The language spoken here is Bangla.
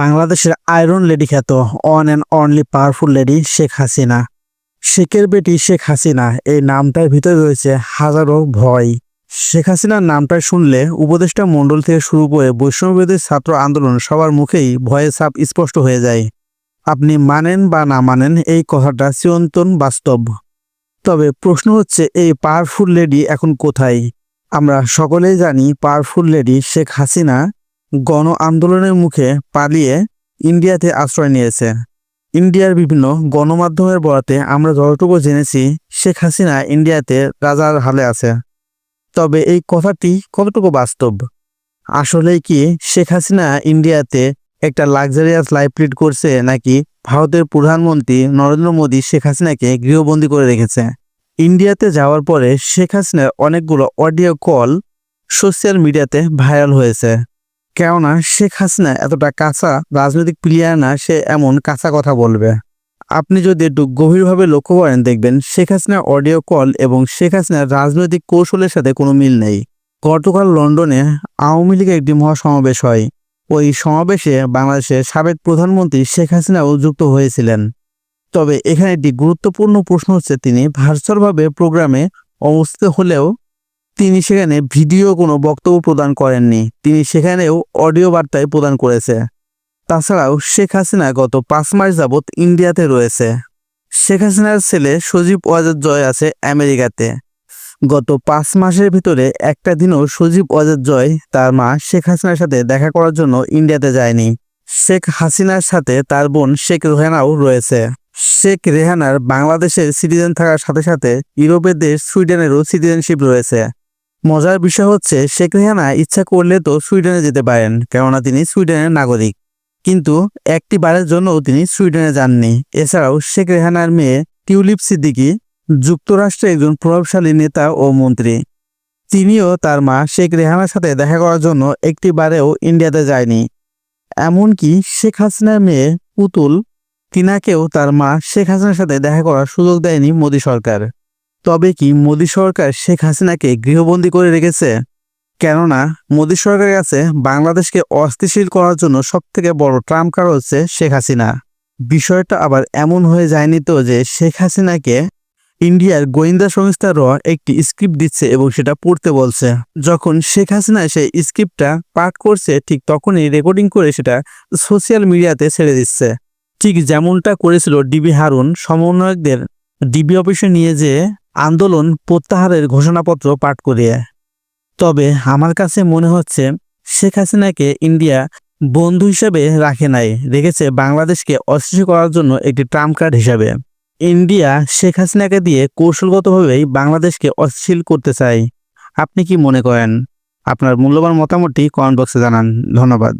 বাংলাদেশের আয়রন লেডি খ্যাত one and only powerful lady Sheikh Hasina. শেখের বেটি শেখ হাসিনা, এই নামটার ভিতরে রয়েছে হাজারো ভয়। শেখ হাসিনার নামটা শুনলে উপদেষ্টা মণ্ডল থেকে শুরু করে বৈষ্ণববেদের ছাত্র আন্দোলন সবার মুখেই ভয়ের ছাপ স্পষ্ট হয়ে যায়। আপনি মানেন বা না মানেন এই কথাটা চিরন্তন বাস্তব। তবে প্রশ্ন হচ্ছে, এই পাওয়ারফুল লেডি এখন কোথায়? আমরা সকলেই জানি পাওয়ারফুল লেডি শেখ হাসিনা গণ আন্দোলনের মুখে পালিয়ে ইন্ডিয়াতে আশ্রয় নিয়েছে। ইন্ডিয়ার বিভিন্ন গণমাধ্যমের বরাতে আমরা যতটুকু জেনেছি, শেখ হাসিনা ইন্ডিয়াতে রাজার হালে আছে। তবে এই কথাটি কতটুকু বাস্তব? আসলেই কি শেখ হাসিনা ইন্ডিয়াতে একটা লাক্সারিয়াস লাইফ লিড করছে নাকি ভারতের প্রধানমন্ত্রী নরেন্দ্র মোদী শেখ হাসিনাকে গৃহবন্দী করে রেখেছে? ইন্ডিয়াতে যাওয়ার পরে শেখ হাসিনার অনেকগুলো অডিও কল সোশ্যাল মিডিয়াতে ভাইরাল হয়েছে। কেননা শেখ হাসিনা এতটা কাঁচা রাজনৈতিক প্লেয়ার না, সে এমন কাঁচা কথা বলবে। আপনি যদি একটু গভীরভাবে লক্ষ্য করেন, দেখবেন শেখ হাসিনার অডিও কল এবং শেখ হাসিনার রাজনৈতিক কৌশলের সাথে কোনো মিল নেই। গতকাল লন্ডনে আওয়ামী লীগের একটি মহাসমাবেশ হয়। ওই সমাবেশে বাংলাদেশের সাবেক প্রধানমন্ত্রী শেখ হাসিনাও যুক্ত হয়েছিলেন। তবে এখানে একটি গুরুত্বপূর্ণ প্রশ্ন হচ্ছে, তিনি ভার্চুয়ালভাবে প্রোগ্রামে অবস্থিত হলেও তিনি সেখানে ভিডিও কোনো বক্তব্য প্রদান করেননি। তিনি সেখানেও অডিও বার্তায় প্রদান করেছে। তাছাড়াও শেখ হাসিনা গত পাঁচ মাস যাবৎ ইন্ডিয়াতে রয়েছে। শেখ হাসিনার ছেলে সজীব ওয়াজেদ জয় আছে আমেরিকাতে। গত পাঁচ মাসের ভিতরে একটা দিনও সজীব ওয়াজেদ জয় তার মা শেখ হাসিনার সাথে দেখা করার জন্য ইন্ডিয়াতে যায়নি। শেখ হাসিনার সাথে তার বোন শেখ রোহানাও রয়েছে। শেখ রেহানার বাংলাদেশের সিটিজেন থাকার সাথে সাথে ইউরোপের দেশ সুইডেনেরও সিটিজেনশিপ রয়েছে। মজার বিষয় হচ্ছে, শেখ রেহানা ইচ্ছা করলে তো সুইডেনে যেতে পারেন, কেননা তিনি সুইডেনের নাগরিক। কিন্তু একটি বারের জন্যও তিনি সুইডেনে যাননি। এছাড়াও শেখ রেহানার মেয়ে টিউলিপ সিদ্দিকী যুক্তরাষ্ট্রের একজন প্রভাবশালী নেতা ও মন্ত্রী। তিনিও তার মা শেখ রেহানার সাথে দেখা করার জন্য একটি বারেও ইন্ডিয়াতে যায়নি। এমনকি শেখ হাসিনার মেয়ে পুতুল, তিনাকেও তার মা শেখ হাসিনার সাথে দেখা করার সুযোগ দেয়নি মোদী সরকার। তবে কি মোদী সরকার শেখ হাসিনাকে গৃহবন্দী করে রেখেছে? কেননা, মোদী সরকারের কাছে বাংলাদেশকে অস্থিতিশীল করার জন্য সবথেকে বড় ট্রাম্প কার্ড হচ্ছে শেখ হাসিনা। বিষয়টা আবার এমন হয়ে যায়নি তো যে শেখ হাসিনাকে ইন্ডিয়ার গোয়েন্দা সংস্থা র একটি স্ক্রিপ্ট দিচ্ছে এবং সেটা পড়তে বলছে। যখন শেখ হাসিনা সেই স্ক্রিপ্টটা পাঠ করছে, ঠিক তখনই রেকর্ডিং করে সেটা সোশ্যাল মিডিয়াতে ছেড়ে দিচ্ছে। ঠিক যেমনটা করেছিল ডিবি হারুন, সমন্বয়কদের ডিবি অফিসে নিয়ে যেয়ে আন্দোলন প্রত্যাহারের ঘোষণাপত্র পাঠ করিয়ে। তবে আমার কাছে মনে হচ্ছে শেখ হাসিনাকে ইন্ডিয়া বন্ধু হিসেবে রাখে নাই, রেখেছে বাংলাদেশকে অস্থির করার জন্য একটি ট্রাম্প কার্ড হিসাবে। ইন্ডিয়া শেখ হাসিনাকে দিয়ে কৌশলগতভাবেই বাংলাদেশকে অস্থির করতে চায়। আপনি কি মনে করেন? আপনার মূল্যবান মতামতটি কমেন্ট বক্সে জানান। ধন্যবাদ।